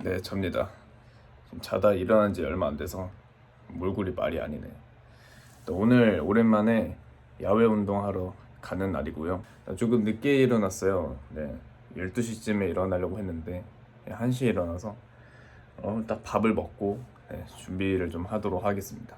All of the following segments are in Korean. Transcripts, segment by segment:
네, 접니다. 자다 일어난 지 얼마 안 돼서 몰골이 말이 아니네. 또 오늘 오랜만에 야외 운동하러 가는 날이고요. 조금 늦게 일어났어요. 네, 12시쯤에 일어나려고 했는데 1시에 일어나서 어, 딱 밥을 먹고 네, 준비를 좀 하도록 하겠습니다.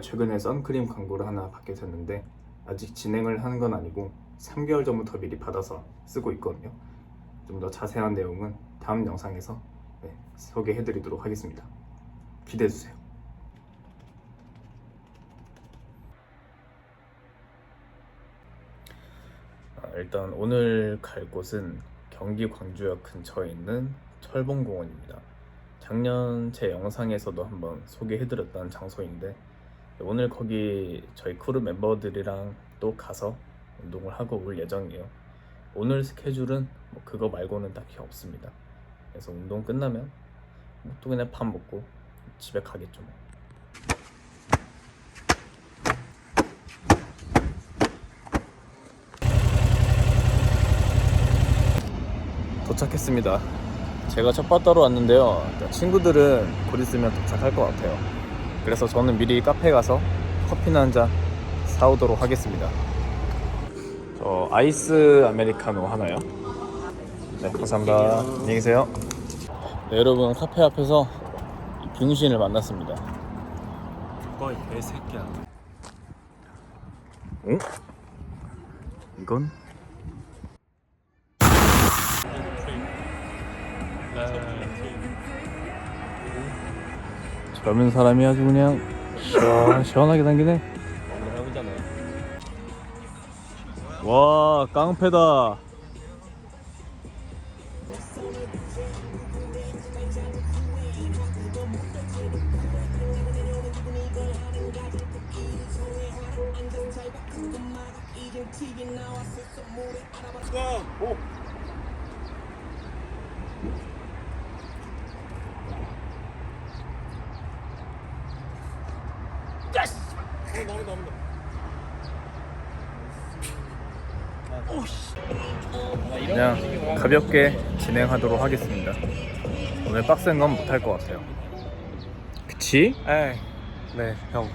최근에 선크림 광고를 하나 받게 됐는데 아직 진행을 하는 건 아니고 3개월 전부터 미리 받아서 쓰고 있거든요. 좀 더 자세한 내용은 다음 영상에서 네, 소개해드리도록 하겠습니다. 기대해 주세요. 아, 일단 오늘 갈 곳은 경기 광주역 근처에 있는 철봉공원입니다. 작년 제 영상에서도 한번 소개해드렸던 장소인데 오늘 거기 저희 크루 멤버들이랑 또 가서 운동을 하고 올 예정이에요. 오늘 스케줄은 뭐 그거 말고는 딱히 없습니다. 그래서 운동 끝나면 뭐또 그냥 밥 먹고 집에 가겠죠. 뭐. 도착했습니다. 제가 첫 바다로 왔는데요. 친구들은 곧 있으면 도착할 것 같아요. 그래서 저는 미리 카페 가서 커피나 한 잔 사오도록 하겠습니다. 저 아이스 아메리카노 하나요? 네, 감사합니다. 안녕히 계세요. 네, 여러분 카페 앞에서 이 병신을 만났습니다. 거의 개새끼야. 응? 이건? 젊은 사람이 아주 그냥 시원, 시원하게 당기네. 와 깡패다 그냥 가볍게 진행하도록 하겠습니다 오늘 빡센 건 못할 것 같아요 그치? 에이, 네, 형.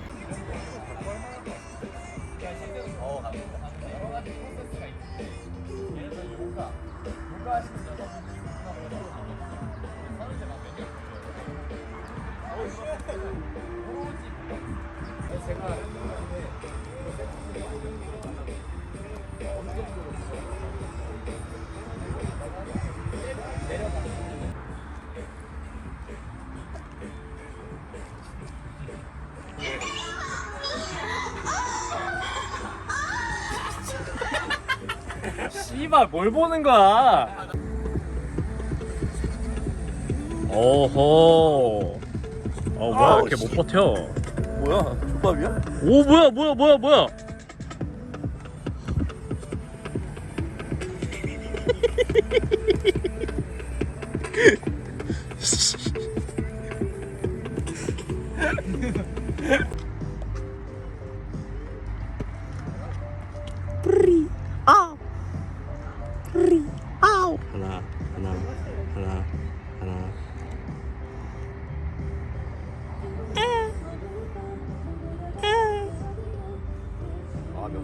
씨발, 뭘 보는 거야? 오호 어 뭐야? 아우, 이렇게 못 버텨. 뭐야, 족밥이야? 오 뭐야 뭐야 뭐야 뭐야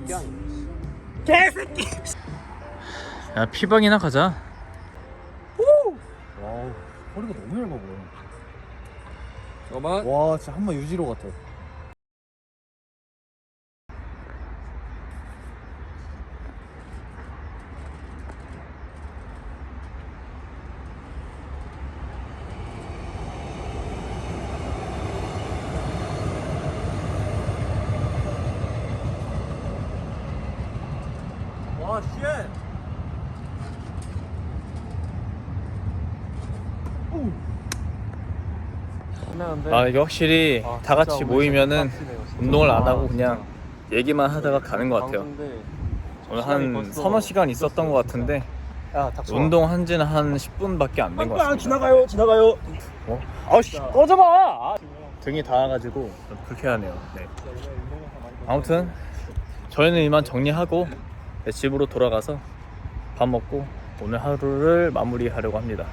개 아니야? 야 피방이나 가자 와우 허리가 너무 얇아 보여 잠깐만. 와 진짜 한번 유지로 같아 와, 쉣. 아 이게 확실히 다 같이 모이면은 운동을 안 하고 그냥 얘기만 하다가 가는 것 같아요. 오늘 한 서너 시간 있었던 것 같은데 야 닥쳐 운동한 지는 한 10분밖에 안 된 것 같습니다. 지나가요 지나가요 어? 아우씨 꺼져봐! 아, 등이 닿아가지고 좀 불쾌하네요. 네. 아무튼 저희는 이만 정리하고 네, 집으로 돌아가서 밥 먹고 오늘 하루를 마무리하려고 합니다.